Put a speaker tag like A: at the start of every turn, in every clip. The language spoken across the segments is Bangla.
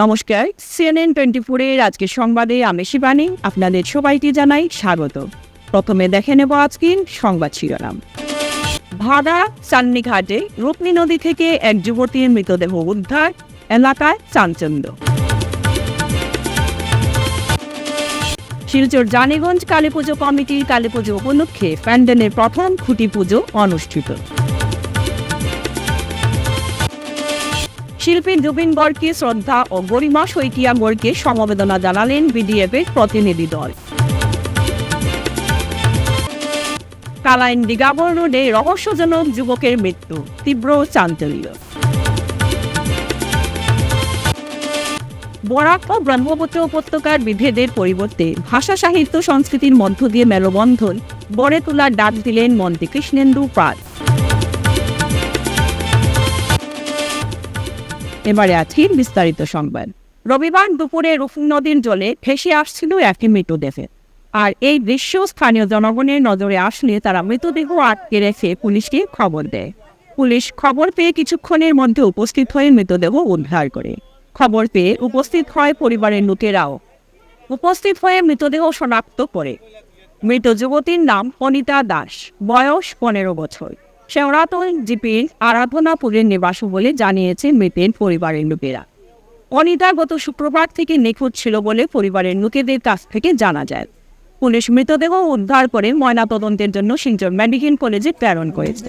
A: নমস্কার সিএনএন টোয়েন্টি ফোরের আজকের সংবাদে আমি শিবানী আপনাদের সবাইকে জানাই স্বাগত প্রথমে দেখে নেব আজকের সংবাদ শিরোনাম ভাড়া চান্নিঘাটে রূপনী নদী থেকে এক যুবতীর মৃতদেহ উদ্ধার এলাকায় চাঞ্চন্দ শিলচর জানেগঞ্জ কালীপুজো কমিটির কালীপুজো উপলক্ষে প্যান্ডেনের প্রথম খুঁটি পুজো অনুষ্ঠিত শিল্পী জুবিন বরকে শ্রদ্ধা ও গরিমা শৈকিয়া বরকে সমবেদনা জানালেন বিডিএফ এর প্রতিনিধি দল কালাইন দিগাবর রোডে রহস্যজনক যুবকের মৃত্যু তীব্র চাঞ্চল্য বরাক ও ব্রহ্মপুত্র উপত্যকার বিভেদের পরিবর্তে ভাষা সাহিত্য সংস্কৃতির মধ্য দিয়ে মেলবন্ধন বড়ে তোলার ডাক দিলেন মন্ত্রী কৃষ্ণেন্দু পাল এবারে আছি বিস্তারিত সংবাদ রবিবার দুপুরে রুফুন নদীর জলে ভেসে আসছিল একটি মৃতদেহে আর এই দৃশ্য স্থানীয় জনগণের নজরে আসলে তারা মৃতদেহ আটকে রেখে পুলিশকে খবর দেয় পুলিশ খবর পেয়ে কিছুক্ষণের মধ্যে উপস্থিত হয়ে মৃতদেহ উদ্ধার করে খবর পেয়ে উপস্থিত হয় পরিবারের লোকেরাও উপস্থিত হয়ে মৃতদেহ শনাক্ত করে মৃত যুবতীর নাম অনিতা দাস বয়স পনেরো বছর শেওরাতন জিপির আরাধনাপুরের নিবাস বলে জানিয়েছে মৃতের পরিবারের লোকেরা অনিতা গত শুক্রবার থেকে নিখোঁজ ছিল বলে পরিবারের লোকেদের কাছ থেকে জানা যায় পুলিশ মৃতদেহ উদ্ধার করে ময়নাতদন্তের জন্য শিলচর মেডিকেল কলেজে প্রেরণ করেছে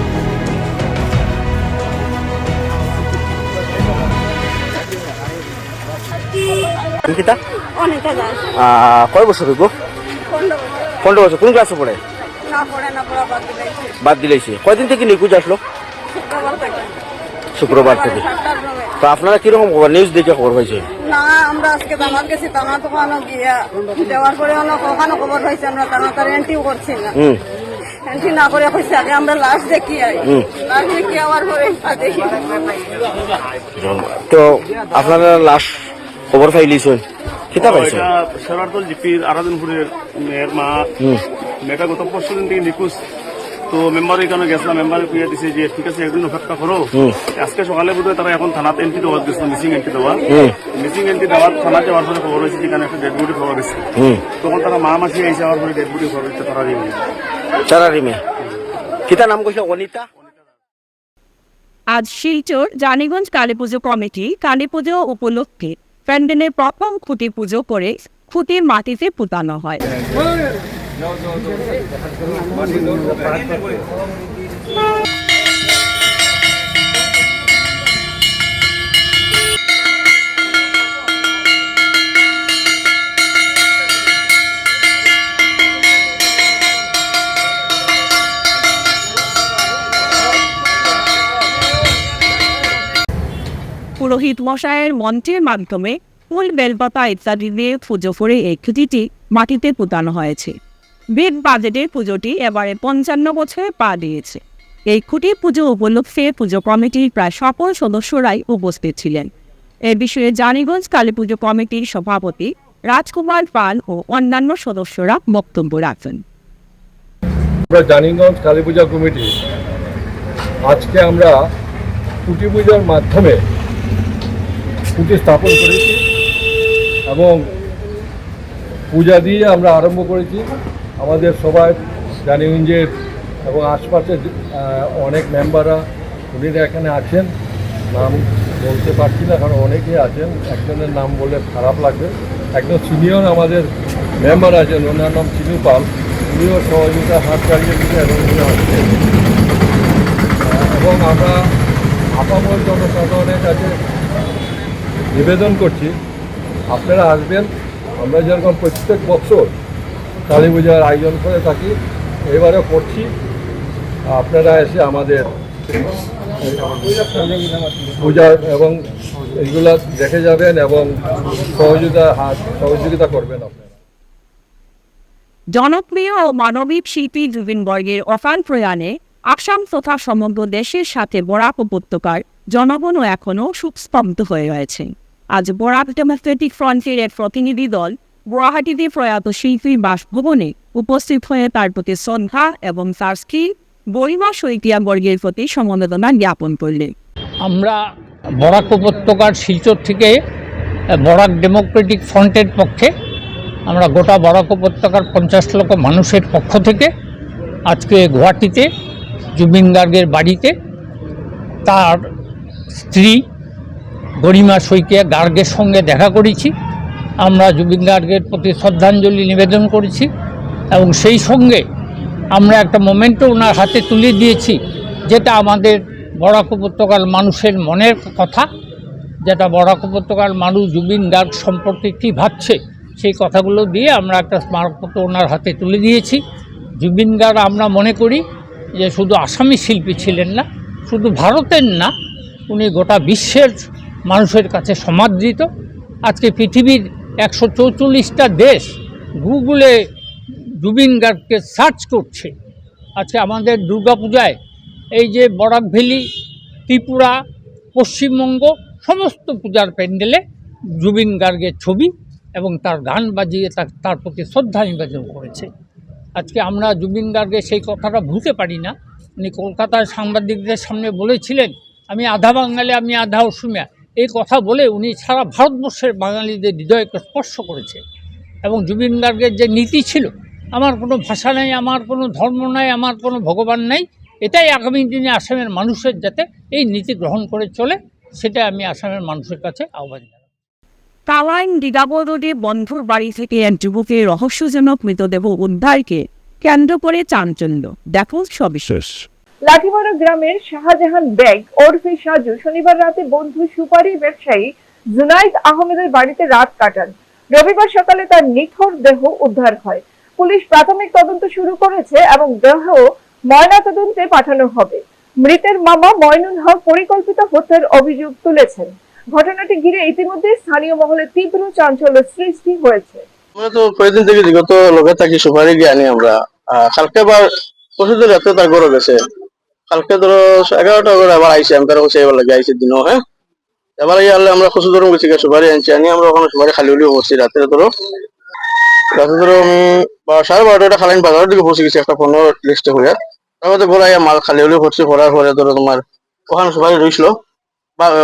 B: অঙ্কিতা কয় বছর হইব পনেরো বছর কোন ক্লাসে পড়ে বাদ দিলেছি কয়দিন থেকে নিখোঁজ আসলো শুক্রবার থেকে তো আপনারা কিরকম খবর নিউজ দেখে খবর পাইছে
C: না আমরা আজকে গেছি খবর আমরা এন্ট্রিও করছি এন্ট্রি না করে আগে আমরা লাস্ট দেখি দেখি
B: তো আপনারা লাস্ট খবর পাইলিস কিতা পাইছ
D: সরারদল জিপির আরাধনপুরের মেয়ের মা মেটা গত পরশু দিন থেকে নিখোঁজ তো মেম্বারের কেন গেছিলাম মেম্বারে কুইয়া দিছে যে ঠিক আছে একদিন অপেক্ষা করো আজকে সকালে বোধহয় তারা এখন থানাত এন্ট্রি দেওয়া গেছিল মিসিং এন্ট্রি দেওয়া মিসিং এন্ট্রি দেওয়ার থানা যাওয়ার পরে খবর হয়েছে যেখানে একটা ডেড বডি পাওয়া গেছে তখন তারা মা মাসি এসে আমার পরে ডেড বডি পাওয়া গেছে তারা রিমে
B: তারা রিমে কিতা নাম কইছে অনিতা
A: আজ শিলচর জানিগঞ্জ কালীপুজো কমিটি কালীপুজো উপলক্ষে প্যান্ডেলের প্রথম খুঁটি পুজো করে খুঁটির মাটিতে পুতানো হয় হ্যাঁ, হ্যাঁ। পুরোহিত মশায়ের মন্ত্রের মাধ্যমে ফুল বেলপাতা ইত্যাদি দিয়ে পুজো করে এই খুঁটিটি মাটিতে পুতানো হয়েছে বেদ বাজেটের পুজোটি এবারে পঞ্চান্ন বছরে পা দিয়েছে এই খুঁটি পুজো উপলক্ষে পুজো কমিটির প্রায় সকল সদস্যরাই উপস্থিত ছিলেন এ বিষয়ে জানিগঞ্জ কালী পুজো কমিটির সভাপতি রাজকুমার পাল ও অন্যান্য সদস্যরা বক্তব্য রাখেন
E: আমরা জানিগঞ্জ কালী পূজা কমিটি আজকে আমরা কুটি পূজার মাধ্যমে স্থাপন করেছি এবং পূজা দিয়ে আমরা আরম্ভ করেছি আমাদের সবাই জানিগঞ্জের এবং আশপাশের অনেক মেম্বাররা উনিরা এখানে আছেন নাম বলতে পারছি না কারণ অনেকেই আছেন একজনের নাম বলে খারাপ লাগবে একজন সিনিয়র আমাদের মেম্বার আছেন ওনার নাম চিনু পাল উনিও সহযোগিতা হাত চালিয়ে দিতে এবং আমরা আপামর জনসাধারণের কাছে নিবেদন করছি আপনারা আসবেন আমরা যেরকম প্রত্যেক বছর কালী পূজার আয়োজন করে থাকি এবারেও করছি আপনারা এসে আমাদের পূজা এবং এগুলা দেখে যাবেন এবং সহযোগিতা হাত সহযোগিতা করবেন আপনারা
A: জনপ্রিয় ও মানবিক শিল্পী জুবিন বর্গের অফান প্রয়াণে আসাম তথা সমগ্র দেশের সাথে বরাক উপত্যকার জনগণও এখনও সুস্পন্দ হয়ে রয়েছে আজ বরাক ডেমোক্রেটিক ফ্রন্টের এক প্রতিনিধি দল গুয়াহাটিতে প্রয়াত শিল্পীর বাসভবনে উপস্থিত হয়ে তার প্রতি শ্রদ্ধা এবং তার স্ত্রী বরিমা শৈকিয়া বর্গের প্রতি সমবেদনা জ্ঞাপন করলে
F: আমরা বরাক উপত্যকার শিলচর থেকে বরাক ডেমোক্রেটিক ফ্রন্টের পক্ষে আমরা গোটা বরাক উপত্যকার পঞ্চাশ লক্ষ মানুষের পক্ষ থেকে আজকে গুয়াহাটিতে জুবিন গার্গের বাড়িতে তার স্ত্রী গরিমা সইকিয়া গার্গের সঙ্গে দেখা করেছি আমরা জুবিন গার্গের প্রতি শ্রদ্ধাঞ্জলি নিবেদন করেছি এবং সেই সঙ্গে আমরা একটা মোমেন্টও ওনার হাতে তুলে দিয়েছি যেটা আমাদের বরাক উপত্যকার মানুষের মনের কথা যেটা বরাক উপত্যকার মানুষ জুবিন গার্গ সম্পর্কে কী ভাবছে সেই কথাগুলো দিয়ে আমরা একটা স্মারকপত্র ওনার হাতে তুলে দিয়েছি জুবিন গার্গ আমরা মনে করি যে শুধু আসামি শিল্পী ছিলেন না শুধু ভারতের না উনি গোটা বিশ্বের মানুষের কাছে সমাদৃত আজকে পৃথিবীর একশো চৌচল্লিশটা দেশ গুগলে জুবিন গার্গকে সার্চ করছে আজকে আমাদের দুর্গাপূজায় এই যে বরাক ভ্যালি ত্রিপুরা পশ্চিমবঙ্গ সমস্ত পূজার প্যান্ডেলে জুবিন গার্গের ছবি এবং তার গান বাজিয়ে তার প্রতি শ্রদ্ধা নিবেদন করেছে আজকে আমরা জুবিন গার্গের সেই কথাটা ভুলতে পারি না উনি কলকাতার সাংবাদিকদের সামনে বলেছিলেন আমি আধা বাঙালি আমি আধা অসমিয়া এই কথা বলে উনি সারা ভারতবর্ষের বাঙালিদের হৃদয়কে স্পর্শ করেছে এবং জুবিন গার্গের যে নীতি ছিল আমার কোনো ভাষা নেই আমার কোনো ধর্ম নাই আমার কোনো ভগবান নাই এটাই আগামী দিনে আসামের মানুষের যাতে এই নীতি গ্রহণ করে চলে সেটা আমি আসামের মানুষের কাছে আহ্বান জানাই
A: কালাইন ডিগাবর বন্ধুর বাড়ি থেকে এক যুবকের রহস্যজনক মৃতদেহ উদ্ধারকে কেন্দ্র করে চাঞ্চল্য দেখো সবিশেষ
G: লাঠিমারা গ্রামের শাহজাহান বেগ ওরফে সাজু শনিবার রাতে বন্ধু সুপারি ব্যবসায়ী জুনাইদ আহমেদের বাড়িতে রাত কাটান রবিবার সকালে তার নিথর দেহ উদ্ধার হয় পুলিশ প্রাথমিক তদন্ত শুরু করেছে এবং দেহ ময়নাতদন্তে পাঠানো হবে মৃতের মামা ময়নুল হক পরিকল্পিত হত্যার অভিযোগ তুলেছেন ঘটনাটি ঘিরে ইতিমধ্যে স্থানীয় মহলে তীব্র চাঞ্চল্য সৃষ্টি হয়েছে
H: আমরা তো কয়েকদিন থেকে বিগত লোকে থাকি সুপারি জ্ঞানী আমরা কালকে আবার পশুদের রাতে তার গরম গেছে কালকে ধরো এগারোটা করে আবার আইসি আমি তারা সেই বেলা আইসি দিনও হ্যাঁ এবার এই আনলে আমরা খুশি ধরুন গেছি সুপারি আনছি আনি আমরা ওখানে সুপারি খালি উলিও বসছি রাতে ধরো রাতে ধরো আমি সাড়ে বারোটা খালাইন বাজারের দিকে বসে গেছি একটা পনেরো লিস্টে হয়ে তারপরে গোলাইয়া মাল খালি উলিও করছি করার পরে ধরো তোমার ওখানে সুপারি রইছিল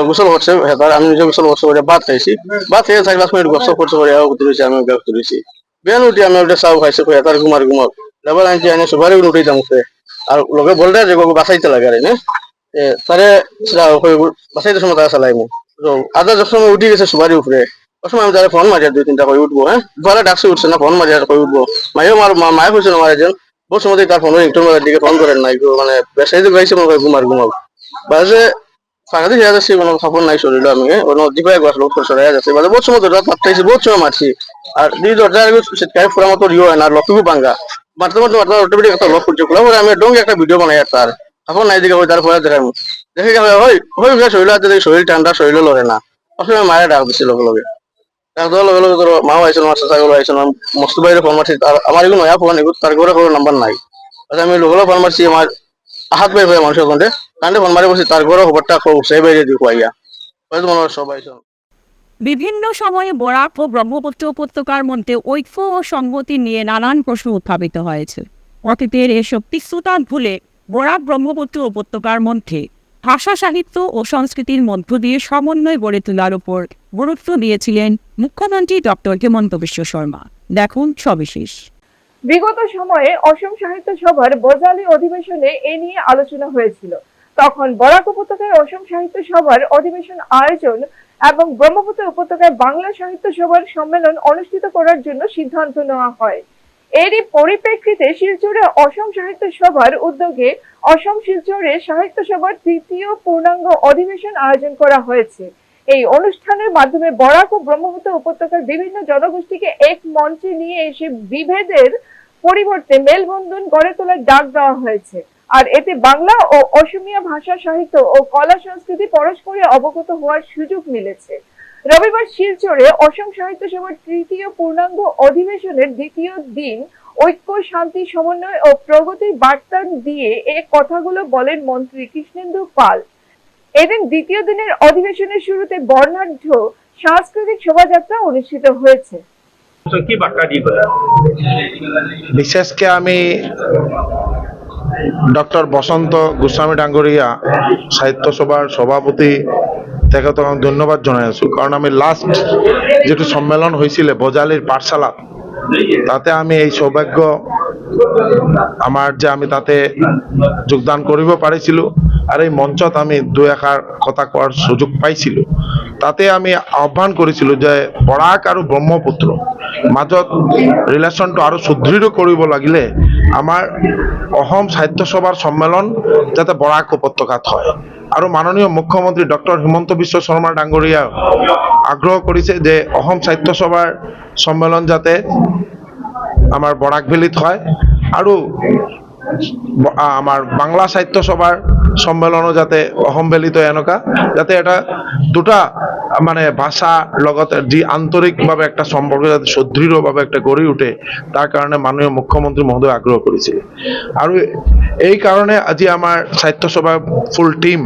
H: গোসল করছে হেতার আমি নিজে গোসল করছে করে ভাত খাইছি ভাত খেয়ে চার পাঁচ মিনিট গোসল করছে করে আমি তুলেছি আমি উঠে রয়েছি বেন উঠি আমি ওটা চাও খাইছে হেতার ঘুমার ঘুমার লেবার আনছি আনি সুপারি উঠে যাম আর লোকে বলতে যে গরু বাঁচাইতে লাগে আর না তারে বাঁচাইতে সময় তারা চালাইমু তো আদা যখন উঠি উঠে গেছে সুবারি উপরে ওই আমি তারা ফোন মারিয়া দুই তিনটা করে উঠবো হ্যাঁ ঘরে ডাকছে উঠছে না ফোন মারিয়া করে উঠবো মায়েও আমার মায়ে কইছে আমার একজন বহু সময় তার ফোন ইন্টার মারার দিকে ফোন করেন না মানে বেসাই তো গাইছে মনে ঘুমার ঘুমাব বাজে ফাঁকা দিয়ে যাচ্ছে মানে সাপোর্ট নাই শরীর আমি ওর দিকে একবার লোক সরাই যাচ্ছে বাজে বহু সময় দরজা পাঠাইছে বহু সময় মারছি আর দুই দরজা শীতকালে পুরা মতো রিও হয় না লক্ষ্মীও ভাঙ্গা আমি ডোঙ্গে একটা ভিডিও বানাই আর এখন নাই দিকে তারপরে দেখাম দেখে গেল ওই ওই শরীর আছে দেখি শরীর ঠান্ডা লড়ে না মায়ের ডাক দিছিল লগে লগে ডাক দেওয়ার লগে লগে তোর মাও আইছিল আমার চাচা গুলো আইছিল মস্তু বাইরে ফোন আমার এগুলো নয়া ফোন এগুলো তার করে কোনো নাম্বার নাই আচ্ছা, আমি লোকগুলো ফোন আমার আহাত পাই হয়ে মানুষের কান্দে কান্দে ফোন মারে বসে তার ঘরে খবরটা সেই বাইরে দিয়ে খুয়াইয়া মনে হয় সব
A: বিভিন্ন সময়ে বরাক ও ব্রহ্মপুত্র উপত্যকার মধ্যে ঐক্য ও সংগতি নিয়ে নানান প্রশ্ন উত্থাপিত হয়েছে অতীতের এসব তিক্ততা ভুলে বরাক ব্রহ্মপুত্র উপত্যকার মধ্যে ভাষা সাহিত্য ও সংস্কৃতির মধ্য দিয়ে সমন্বয় গড়ে তোলার উপর গুরুত্ব দিয়েছিলেন মুখ্যমন্ত্রী ডক্টর হেমন্ত বিশ্ব শর্মা দেখুন সবিশেষ
I: বিগত সময়ে অসম সাহিত্য সভার বজালি অধিবেশনে এ নিয়ে আলোচনা হয়েছিল তখন বরাক উপত্যকায় অসম সাহিত্য সভার অধিবেশন আয়োজন এবং ব্রহ্মপুত্র উপত্যকায় বাংলা সাহিত্য সভার সম্মেলন অনুষ্ঠিত করার জন্য সিদ্ধান্ত নেওয়া হয় এরই পরিপ্রেক্ষিতে শিলচরে অসম সাহিত্য সভার উদ্যোগে অসম শিলচরে সাহিত্য সভার তৃতীয় পূর্ণাঙ্গ অধিবেশন আয়োজন করা হয়েছে এই অনুষ্ঠানের মাধ্যমে বরাক ও ব্রহ্মপুত্র উপত্যকার বিভিন্ন জনগোষ্ঠীকে এক মঞ্চে নিয়ে এসে বিভেদের পরিবর্তে মেলবন্ধন গড়ে তোলার ডাক দেওয়া হয়েছে আর এতে বাংলা ও অসমীয়া ভাষা সাহিত্য ও কলা সংস্কৃতি পরস্পরে অবগত হওয়ার সুযোগ মিলেছে রবিবার শিলচরে অসম সাহিত্য সভার তৃতীয় পূর্ণাঙ্গ অধিবেশনের দ্বিতীয় দিন ঐক্য শান্তি সমন্বয় ও প্রগতির বার্তা দিয়ে এ কথাগুলো বলেন মন্ত্রী কৃষ্ণেন্দু পাল এদিন দ্বিতীয় দিনের অধিবেশনের শুরুতে বর্ণাঢ্য সাংস্কৃতিক শোভাযাত্রা অনুষ্ঠিত হয়েছে
J: বিশেষকে আমি ডক্টর বসন্ত গোস্বামী ডাঙ্গরিয়া সাহিত্য সভার সভাপতি তাকে আমি ধন্যবাদ জানাই আছো কারণ আমি লাস্ট যেটু সম্মেলন হয়েছিল বজালির পাঠশালা তাতে আমি এই সৌভাগ্য আমার যে আমি তাতে যোগদান কৰিব পাৰিছিলো আৰু এই মঞ্চত আমি দুই এষাৰ কথা কোৱাৰ সুযোগ পাইছিলোঁ তাতে আমি আহ্বান কৰিছিলোঁ যে বৰাক আৰু ব্ৰহ্মপুত্ৰ মাজত ৰিলেশ্যনটো আৰু সুদৃঢ় কৰিব লাগিলে আমাৰ অসম সাহিত্য সভাৰ সন্মিলন যাতে বৰাক উপত্যকাত হয় আৰু মাননীয় মুখ্যমন্ত্ৰী ডক্টৰ হিমন্ত বিশ্ব শৰ্মা ডাঙৰীয়া আগ্ৰহ কৰিছে যে অসম সাহিত্য সভাৰ সম্মেলন যাতে আমার বরাক হয় আৰু আমাৰ বাংলা সাহিত্য সভাৰ সম্মেলনও যাতে অসম্বেলিত এনেকা যাতে এটা দুটা মানে ভাষা লগত যি আন্তরিকভাবে একটা সম্পর্ক যাতে সুদৃঢ়ভাবে একটা গড়ে উঠে তার কারণে মাননীয় মুখ্যমন্ত্রী মহোদয় আগ্রহ করেছিল আৰু এই কারণে আজি আমাৰ সাহিত্যসভাৰ ফুল টিম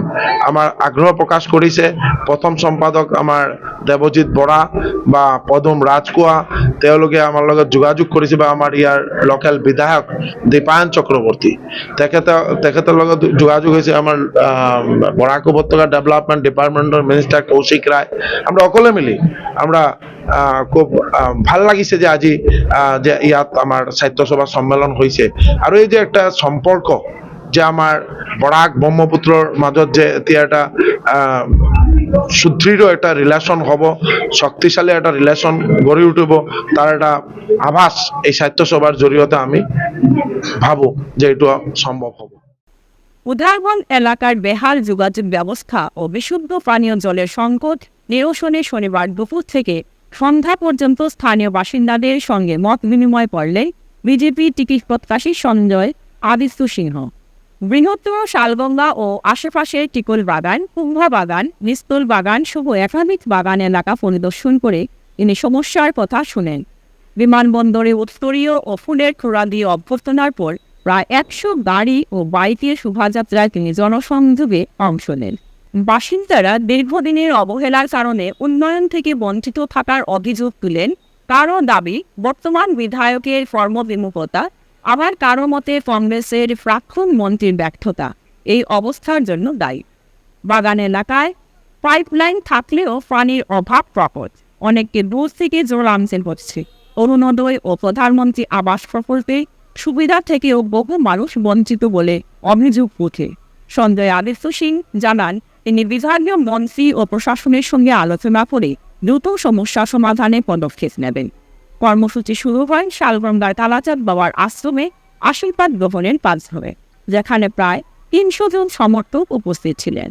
J: আমাৰ আগ্ৰহ প্ৰকাশ কৰিছে প্ৰথম সম্পাদক আমাৰ দেৱজিৎ বৰা বা পদুম ৰাজকোৱা তেওঁলোকে আমাৰ লগত যোগাযোগ কৰিছে বা আমাৰ ইয়াৰ লোকেল বিধায়ক দীপায়ন চক্ৰৱৰ্তী তেখেতৰ তেখেতৰ লগত যোগাযোগ হৈছে আমার বরাক উপত্যকা ডেভেলপমেন্ট ডেপার্টমেন্টের মিনিস্টার কৌশিক রায় আমরা সকলে মিলি আমরা খুব ভাল লাগিছে যে আজি যে ইয়াত আমাৰ সাহিত্যসভার সভা সম্মেলন হৈছে আৰু এই যে একটা সম্পৰ্ক যে আমাৰ বৰাক ব্ৰহ্মপুত্ৰৰ মাজত যে এতিয়া এটা সুদৃঢ় একটা রিলেশন হব শক্তিশালী একটা রিলেশন গড়ে উঠব তার একটা আভাস এই সাহিত্যসভার সভার জড়িয়তে আমি ভাবো যে এইটো সম্ভৱ হ'ব
A: উদারবন এলাকার বেহাল যোগাযোগ ব্যবস্থা ও বিশুদ্ধ পানীয় জলের সংকট নিরসনে শনিবার দুপুর থেকে সন্ধ্যা পর্যন্ত স্থানীয় বাসিন্দাদের সঙ্গে মত বিনিময় করলেন বিজেপি টিকিট প্রত্যাশী সঞ্জয় আদিত্য সিংহ বৃহত্তর শালগঙ্গা ও আশেপাশের টিকল বাগান কুম্ভা বাগান নিস্তল বাগান সহ একাধিক বাগান এলাকা পরিদর্শন করে তিনি সমস্যার কথা শুনেন বিমানবন্দরে উত্তরীয় ও ফুলের খোড়া দিয়ে অভ্যর্থনার পর প্রায় একশো গাড়ি ও বাইকের শোভাযাত্রায় তিনি জনসংযোগে অংশ নেন বাসিন্দারা দীর্ঘদিনের অবহেলার কারণে উন্নয়ন থেকে বঞ্চিত থাকার অভিযোগ তুলেন কারো দাবি বর্তমান বিধায়কের কর্মবিমুখতা আবার কারো মতে কংগ্রেসের প্রাক্ষণ মন্ত্রীর ব্যর্থতা এই অবস্থার জন্য দায়ী বাগান এলাকায় পাইপলাইন থাকলেও পানির অভাব প্রকট অনেককে দূর থেকে জোর আনছেন হচ্ছে অরুণোদয় ও প্রধানমন্ত্রী আবাস প্রকল্পে সুবিধা থেকেও বহু মানুষ বঞ্চিত বলে অভিযোগ ওঠে সঞ্জয় আদিত্য সিং জানান তিনি বিভাগীয় মন্ত্রী ও প্রশাসনের সঙ্গে আলোচনা করে দ্রুত সমস্যা সমাধানে পদক্ষেপ নেবেন কর্মসূচি শুরু হয় শালগঙ্গায় তালাচাঁদ বাবার আশ্রমে আশীর্বাদ গ্রহণের পাঁচ হবে যেখানে প্রায় তিনশো জন সমর্থক উপস্থিত ছিলেন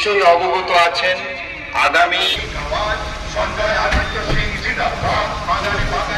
K: নিশ্চয়ই অবগত আছেন আগামী সঞ্জয় আদিত্য সিং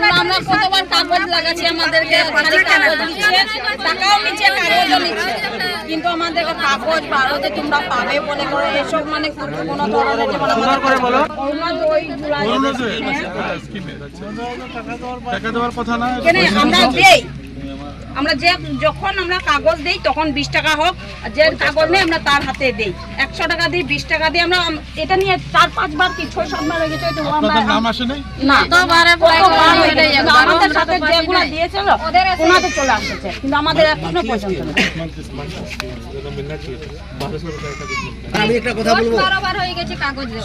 L: কিন্তু আমাদেরকে কাগজ ভারতে তোমরা পাবে বলে করে এসব মানে কোনো হ্যাঁ, টাকা দেওয়ার কথা না আমরা যে যখন আমরা কাগজ দেই তখন বিশ টাকা হোক যে কাগজ নেই আমরা তার হাতে দেই একশো টাকা দিই বিশ টাকা দিই আমরা এটা নিয়ে চার পাঁচবার কি ছয় সাত হয়ে গেছে আমাদের সাথে যেগুলো দিয়েছিল ওনাতে চলে আসছে কিন্তু আমাদের এখনো
M: পর্যন্ত আমি একটা কথা বলবো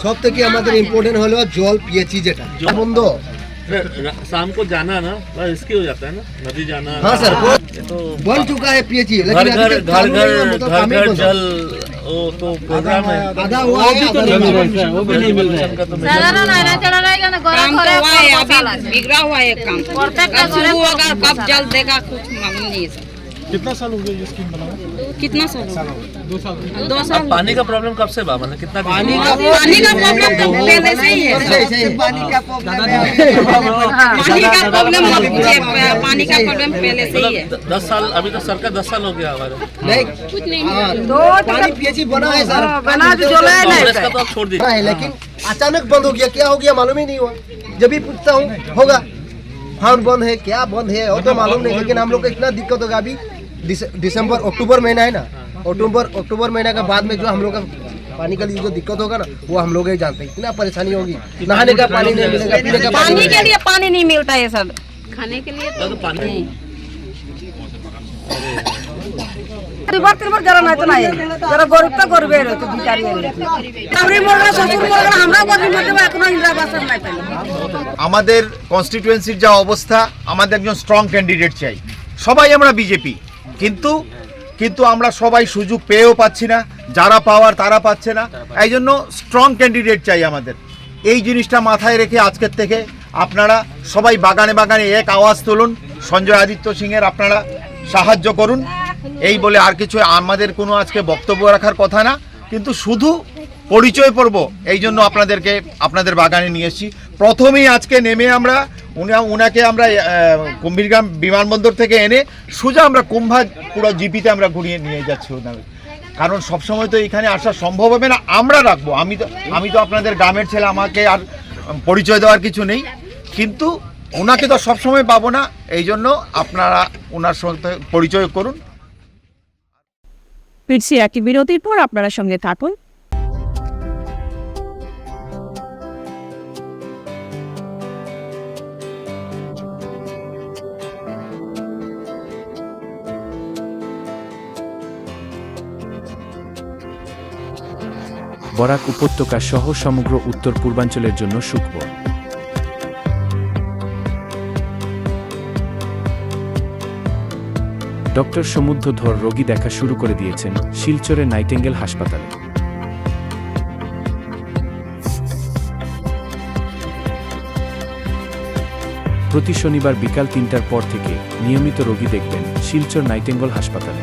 M: সব থেকে আমাদের ইম্পর্টেন্ট মানে- হলো জল পেয়েছি যেটা বন্ধ
N: शाम को जाना ना बस इसकी हो जाता है ना नदी जाना
M: हाँ सर वो तो बन चुका है पीएचई
N: घर घर घर घर तो घर जल ओ तो प्रोग्राम है
L: आधा हुआ वो भी तो
N: नहीं वो भी नहीं मिल रहा
L: सारा नारा तो चला रहेगा ना गोरा है अभी बिगड़ा हुआ है काम शुरू होगा कब जल देगा कुछ मालूम नहीं है
N: कितना साल हो गया ये स्कीम कितना साल दो साल
M: दो साल पानी का प्रॉब्लम कब से बाबा मतलब कितना पानी
L: का पानी का प्रॉब्लम तो पहले से ही है अच्छा, अच्छा, अच्छा। पानी का प्रॉब्लम हाँ, पानी का प्रॉब्लम पहले से ही है
N: मतलब दस साल अभी तो सर का दस साल हो गया हमारे
L: नहीं कुछ नहीं हाँ, दो तो पानी पीएचई बना है सर हाँ, बना तो चला है
M: तो छोड़ दीजिए लेकिन अचानक बंद हो गया क्या हो गया मालूम ही नहीं हुआ जब भी पूछता हूँ होगा फाउंड बंद है क्या बंद है और तो मालूम नहीं लेकिन हम लोग को इतना दिक्कत होगा अभी दिसंबर अक्टूबर महीना है ना अक्टूबर अक्टूबर महीना का बाद में जो हम लोग का पानी का लिए जो दिक्कत होगा ना वो हम लोग ही जानते हैं इतना परेशानी होगी
L: नहाने का पानी नहीं मिलेगा पीने का पानी के लिए पानी नहीं मिलता है सर खाने के लिए तो पानी দুবার তিনবার যারা নাই তো নাই যারা গরিব তো
O: গরিবের তো ভিকারি কামরি মোড়া শ্বশুর মোড়া আমরা গরিব মধ্যে এখনো ইন্দিরা বাসার নাই আমাদের কনস্টিটুয়েন্সির যা অবস্থা আমাদের একজন স্ট্রং ক্যান্ডিডেট চাই সবাই আমরা বিজেপি কিন্তু কিন্তু আমরা সবাই সুযোগ পেয়েও পাচ্ছি না যারা পাওয়ার তারা পাচ্ছে না এই জন্য স্ট্রং ক্যান্ডিডেট চাই আমাদের এই জিনিসটা মাথায় রেখে আজকের থেকে আপনারা সবাই বাগানে বাগানে এক আওয়াজ তুলুন সঞ্জয় আদিত্য সিংয়ের আপনারা সাহায্য করুন এই বলে আর কিছু আমাদের কোনো আজকে বক্তব্য রাখার কথা না কিন্তু শুধু পরিচয় পর্ব এই জন্য আপনাদেরকে আপনাদের বাগানে নিয়ে এসেছি প্রথমেই আজকে নেমে আমরা উনি ওনাকে আমরা কুম্ভীরগ্রাম বিমানবন্দর থেকে এনে সোজা আমরা কুম্ভা পুরো জিপিতে আমরা ঘুরিয়ে নিয়ে যাচ্ছি ওনাকে কারণ সবসময় তো এখানে আসা সম্ভব হবে না আমরা রাখবো আমি তো আমি তো আপনাদের গ্রামের ছেলে আমাকে আর পরিচয় দেওয়ার কিছু নেই কিন্তু ওনাকে তো সবসময় পাবো না এই জন্য আপনারা ওনার সঙ্গে পরিচয় করুন
A: ফিরছি একই বিরতির পর আপনারা সঙ্গে থাকুন
P: বরাক উপত্যকা সহ সমগ্র উত্তর পূর্বাঞ্চলের জন্য সুখবর ডক্টর সমুদ্র ধর রোগী দেখা শুরু করে দিয়েছেন শিলচরের নাইটেঙ্গেল হাসপাতালে প্রতি শনিবার বিকাল তিনটার পর থেকে নিয়মিত রোগী দেখবেন শিলচর নাইটেঙ্গল হাসপাতালে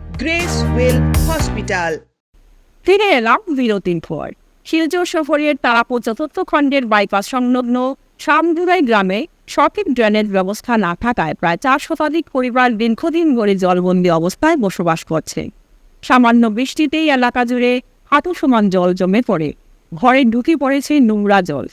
A: গ্রেস ওয়েল হসপিটাল ফিরে এলাম বিরতির পর শিলচর সফরের তারাপুর চতুর্থ খণ্ডের বাইপাস সংলগ্ন সামদুরাই গ্রামে সঠিক ড্রেনেজ ব্যবস্থা না থাকায় প্রায় চার শতাধিক পরিবার দীর্ঘদিন ধরে জলবন্দি অবস্থায় বসবাস করছে সামান্য বৃষ্টিতেই এলাকা জুড়ে হাঁটু সমান জল জমে পড়ে ঘরে ঢুকে পড়েছে নোংরা জল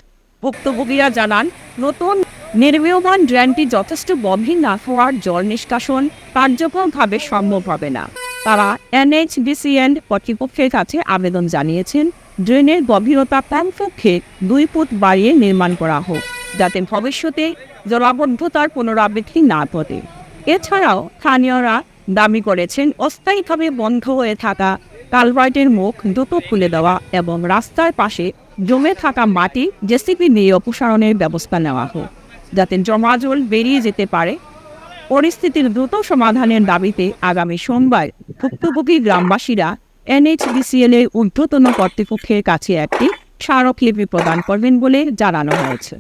A: ভুক্তভোগীরা জানান নতুন নির্মীয়মান ড্রেনটি যথেষ্ট গভীর না হওয়ার জল নিষ্কাশন কার্যকরভাবে সম্ভব হবে না তারা এনএইচডিসিএন কর্তৃপক্ষের কাছে আবেদন জানিয়েছেন ড্রেনের গভীরতা কমপক্ষে দুই ফুট বাড়িয়ে নির্মাণ করা হোক যাতে ভবিষ্যতে জলাবদ্ধতার পুনরাবৃত্তি না ঘটে এছাড়াও স্থানীয়রা দাবি করেছেন অস্থায়ীভাবে বন্ধ হয়ে থাকা কালভার্টের মুখ দ্রুত খুলে দেওয়া এবং রাস্তার পাশে জমে থাকা মাটি জেসিপি নিয়ে অপসারণের ব্যবস্থা নেওয়া হোক যাতে জমাজল বেরিয়ে যেতে পারে পরিস্থিতির দ্রুত সমাধানের দাবিতে আগামী সোমবার ভুক্তভোগী গ্রামবাসীরা এনএইচডিসিএল এর ঊর্ধ্বতন কর্তৃপক্ষের কাছে একটি স্মারকলিপি প্রদান করবেন বলে জানানো হয়েছে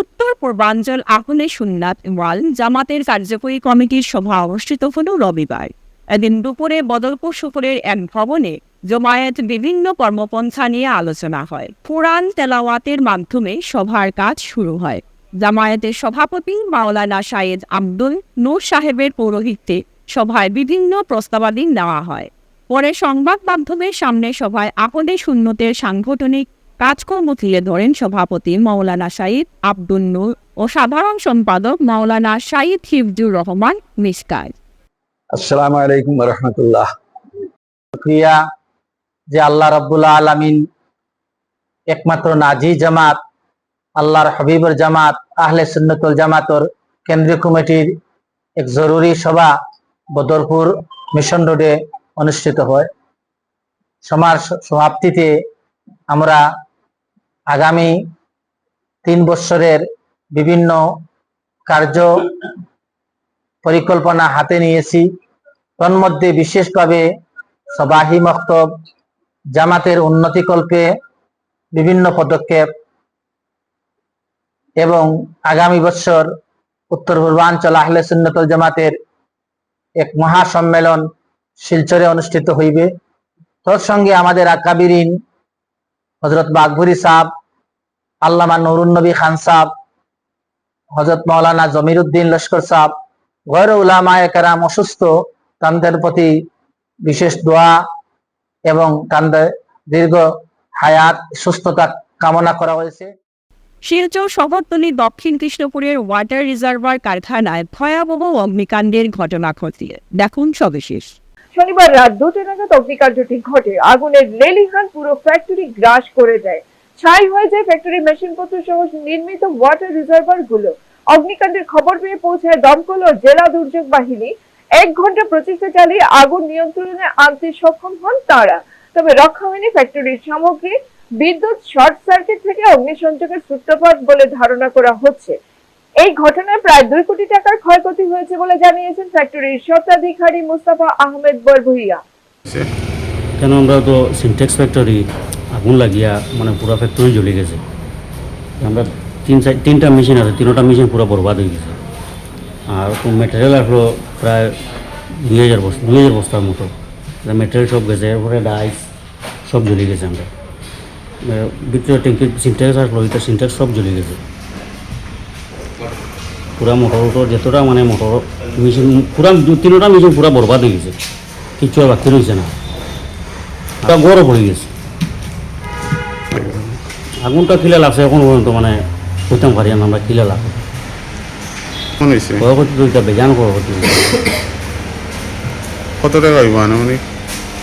A: উত্তর পূর্বাঞ্চল আহলে সুন্নাত ওয়াল জামাতের কার্যকরী কমিটির সভা অনুষ্ঠিত হল রবিবার এদিন দুপুরে বদলপুর সুপুরের এক ভবনে জমায়েত বিভিন্ন কর্মপন্থা নিয়ে আলোচনা হয় কোরআন তেলাওয়াতের মাধ্যমে সভার কাজ শুরু হয় জামায়াতের সভাপতি মাওলানা সায়েদ আব্দুল নূর সাহেবের পৌরোহিত্যে সভায় বিভিন্ন প্রস্তাবাদি নেওয়া হয় পরে সংবাদ মাধ্যমের সামনে সভায় আপদে শূন্যতের সাংগঠনিক কাজকর্ম তুলে ধরেন সভাপতি মাওলানা সাইদ আব্দুল নূর ও সাধারণ সম্পাদক মাওলানা সাইদ হিফজুর রহমান মিসকাজ
Q: আসসালামু আলাইকুম রহমতুল্লাহ ক্রিয়া যে আল্লাহ রাব্বুল আলামিন একমাত্র নাজি জামাত আল্লাহর হাবিবুর জামাত আহলে সুন্নতুল জামাতর কেন্দ্রীয় কমিটির এক জরুরি সভা বদরপুর মিশন রোডে অনুষ্ঠিত হয় সমার সমাপ্তিতে আমরা আগামী তিন বৎসরের বিভিন্ন কার্য পরিকল্পনা হাতে নিয়েছি তন্মধ্যে বিশেষভাবে সবাহি মক্তব জামাতের উন্নতিকল্পে বিভিন্ন পদক্ষেপ এবং আগামী বছর উত্তর পূর্বাঞ্চল আহলে সুন্নতল জামাতের এক মহাসম্মেলন শিলচরে অনুষ্ঠিত হইবে সঙ্গে আমাদের আকাবিরিন হজরত বাঘভুরি সাহ আল্লামা নবী খান সাহ হজরত মৌলানা উদ্দিন লস্কর সাহ গৌর উলামা একারাম অসুস্থ তাদের প্রতি বিশেষ দোয়া এবং তাদের দীর্ঘ হায়াত সুস্থতা কামনা করা হয়েছে
A: শিলচর শহরতলি দক্ষিণ কৃষ্ণপুরের ওয়াটার রিজার্ভার কারখানায় ভয়াবহ অগ্নিকাণ্ডের ঘটনা ঘটিয়ে দেখুন সবিশেষ শনিবার রাত দুটো নাগাদ অগ্নিকাণ্ডটি ঘটে আগুনের রেলিহান পুরো ফ্যাক্টরি গ্রাস করে দেয় ছাই হয়ে যায় ফ্যাক্টরি মেশিনপত্র সহ নির্মিত ওয়াটার রিজার্ভার গুলো অগ্নিকাণ্ডের খবর পেয়ে পৌঁছায় দমকল ও জেলা দুর্যোগ বাহিনী এক ঘন্টা প্রচেষ্টা চালিয়ে আগুন নিয়ন্ত্রণে আনতে সক্ষম হন তারা তবে রক্ষা হয়নি ফ্যাক্টরির সামগ্রী বিদ্যুৎ শর্ট সার্কিট থেকে অগ্নিসংযোগের সূত্রপাত বলে ধারণা করা হচ্ছে এই ঘটনায় প্রায় দুই কোটি টাকার ক্ষয়ক্ষতি হয়েছে বলে জানিয়েছেন ফ্যাক্টরির স্বত্বাধিকারী মুস্তাফা আহমেদ বরভুইয়া
R: কেন আমরা তো সিনটেক্স ফ্যাক্টরি আগুন লাগিয়া মানে পুরো ফ্যাক্টরি জ্বলে গেছে আমরা তিন তিনটা মেশিন আছে তিনটা মেশিন পুরো বরবাদ হয়ে গেছে আর ম্যাটেরিয়াল আসলো প্রায় দুই হাজার বস্তা দুই হাজার বস্তার মতো ম্যাটেরিয়াল সব গেছে এরপরে ডাইস সব জ্বলে গেছে আমরা ভিতরে ট্যাঙ্কির সিনটেক্স আসলো ওইটা সিনটেক্স সব জ্বলে গেছে পুরা মোটর উটর যেতটা মানে মোটর মেশিন পুরা দু তিনটা মেশিন পুরা বরবাদ হয়ে গেছে কিছু আর বাকি রয়েছে না পুরা গরম পড়ে গেছে আগুনটা কিলা লাগছে এখন পর্যন্ত মানে বুঝতাম পারি না আমরা কিলা লাগবে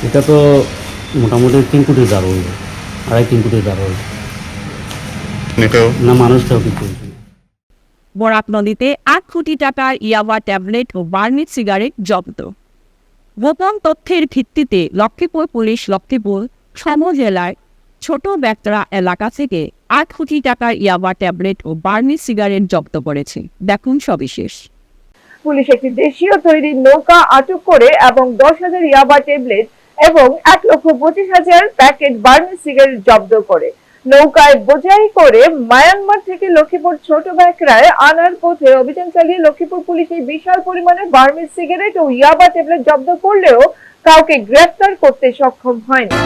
R: এটা তো মোটামুটি তিন কোটি টাকা হইবে
A: বরাক নদীতে এক কোটি টাকার ইয়াবা ট্যাবলেট ও বার্নিট সিগারেট জব্দ গোপন তথ্যের ভিত্তিতে লক্ষ্মীপুর পুলিশ লক্ষ্মীপুর সম জেলার ছোট ব্যাকতরা এলাকা থেকে আট কোটি টাকার ইয়াবা ট্যাবলেট ও বার্নি সিগারেট জব্দ করেছে দেখুন সবিশেষ পুলিশ একটি দেশীয় তৈরি নৌকা আটক করে এবং দশ হাজার ইয়াবা ট্যাবলেট এবং এক লক্ষ পঁচিশ হাজার প্যাকেট বার্মি সিগারেট জব্দ করে নৌকায় বোঝাই করে মায়ানমার থেকে লক্ষ্মীপুর ছোট ব্যাকরায় আনার পথে অভিযান চালিয়ে লক্ষ্মীপুর পুলিশ এই বিশাল পরিমাণে বার্মি সিগারেট ও ইয়াবা ট্যাবলেট জব্দ করলেও কাউকে গ্রেফতার করতে সক্ষম হয়নি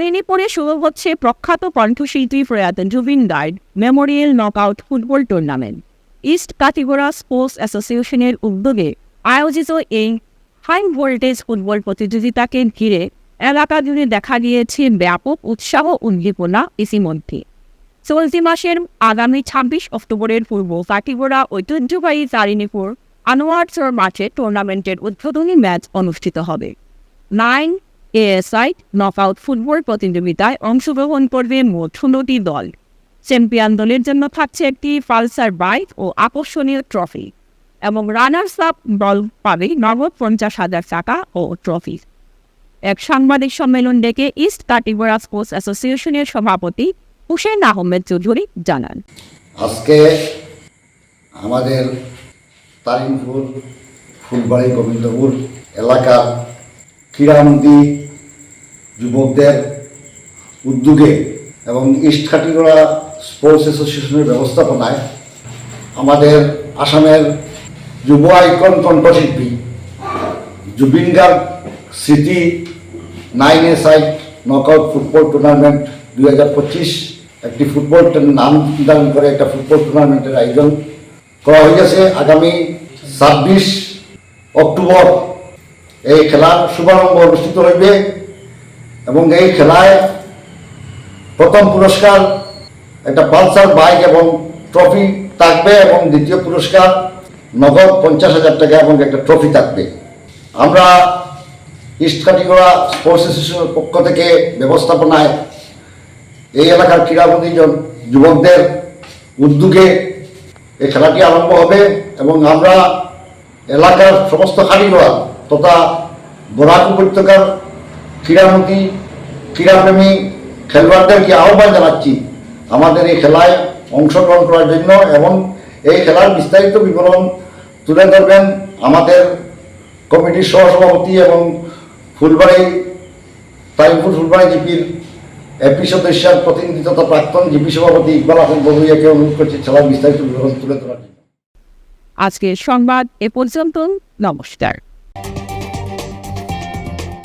A: শালিনীপুরে শুরু হচ্ছে প্রখ্যাত কণ্ঠশিল্পী প্রয়াত Zubeen Garg memorial knockout football tournament east Katigora sports অ্যাসোসিয়েশনের উদ্যোগে আয়োজিত এই হাই ভোল্টেজ ফুটবল প্রতিযোগিতাকে ঘিরে এলাকা জুড়ে দেখা গিয়েছে ব্যাপক উৎসাহ উদ্দীপনা ইতিমধ্যে চলতি মাসের আগামী ছাব্বিশ অক্টোবরের পূর্ব কাটিগোড়া ঐতিহ্যবাহী তারিণীপুর আনোয়ারচর মাঠে টুর্নামেন্টের উদ্বোধনী ম্যাচ অনুষ্ঠিত হবে nine ASI knockout football প্রতিযোগিতায় অংশগ্রহণ করবে মোট ষোলোটি দল চ্যাম্পিয়ন দলের জন্য থাকছে একটি পালসার বাইক ও আকর্ষণীয় ট্রফি এবং রানার্স আপ দল পাবে নগদ পঞ্চাশ হাজার টাকা ও ট্রফি এক সাংবাদিক সম্মেলন ডেকে ইস্ট কাটিগোড়া স্পোর্টস অ্যাসোসিয়েশনের সভাপতি হুসেন আহমেদ চৌধুরী জানান
S: আজকে আমাদের তারিমপুর ফুলবাড়ি গোবিন্দপুর এলাকা ক্রীড়ামন্ত্রী যুবকদের উদ্যোগে এবং ইস্ট খাটিগড়া স্পোর্টস অ্যাসোসিয়েশনের ব্যবস্থাপনায় আমাদের আসামের যুব আইকন কণ্ঠশিল্পী জুবিন গার্গ স্মৃতি nine a side knockout football tournament দুই হাজার পঁচিশ একটি ফুটবল নাম নির্ধারণ করে একটা ফুটবল টুর্নামেন্টের আয়োজন করা হয়ে গেছে আগামী ছাব্বিশ অক্টোবর এই খেলার শুভারম্ভ অনুষ্ঠিত হইবে এবং এই খেলায় প্রথম পুরস্কার একটা পালসার বাইক এবং ট্রফি থাকবে এবং দ্বিতীয় পুরস্কার নগদ পঞ্চাশ হাজার টাকা এবং একটা ট্রফি থাকবে আমরা ইস্ট কাটিগড়া স্পোর্টস অ্যাসোসিয়েশনের পক্ষ থেকে ব্যবস্থাপনায় এই এলাকার ক্রীড়াবন্দী যুবকদের উদ্যোগে এই খেলাটি আরম্ভ হবে এবং আমরা এলাকার সমস্ত কারিগর তথা বরাক উপত্যকার ক্রীড়ামন্ত্রী ক্রীড়াপ্রেমী খেলোয়াড়দেরকে আহ্বান জানাচ্ছি আমাদের এই খেলায় অংশগ্রহণ করার জন্য এবং এই খেলার বিস্তারিত বিবরণ তুলে ধরবেন আমাদের কমিটির সহসভাপতি এবং ফুলবাড়ি তাইপুর ফুলবাড়ি জিপির এপি সদস্যার প্রতিনিধি তথা প্রাক্তন জিপি সভাপতি ইকবাল আহম বদুইয়াকে অনুরোধ করছি খেলার বিস্তারিত বিবরণ তুলে ধরার জন্য
A: আজকের সংবাদ এ পর্যন্ত নমস্কার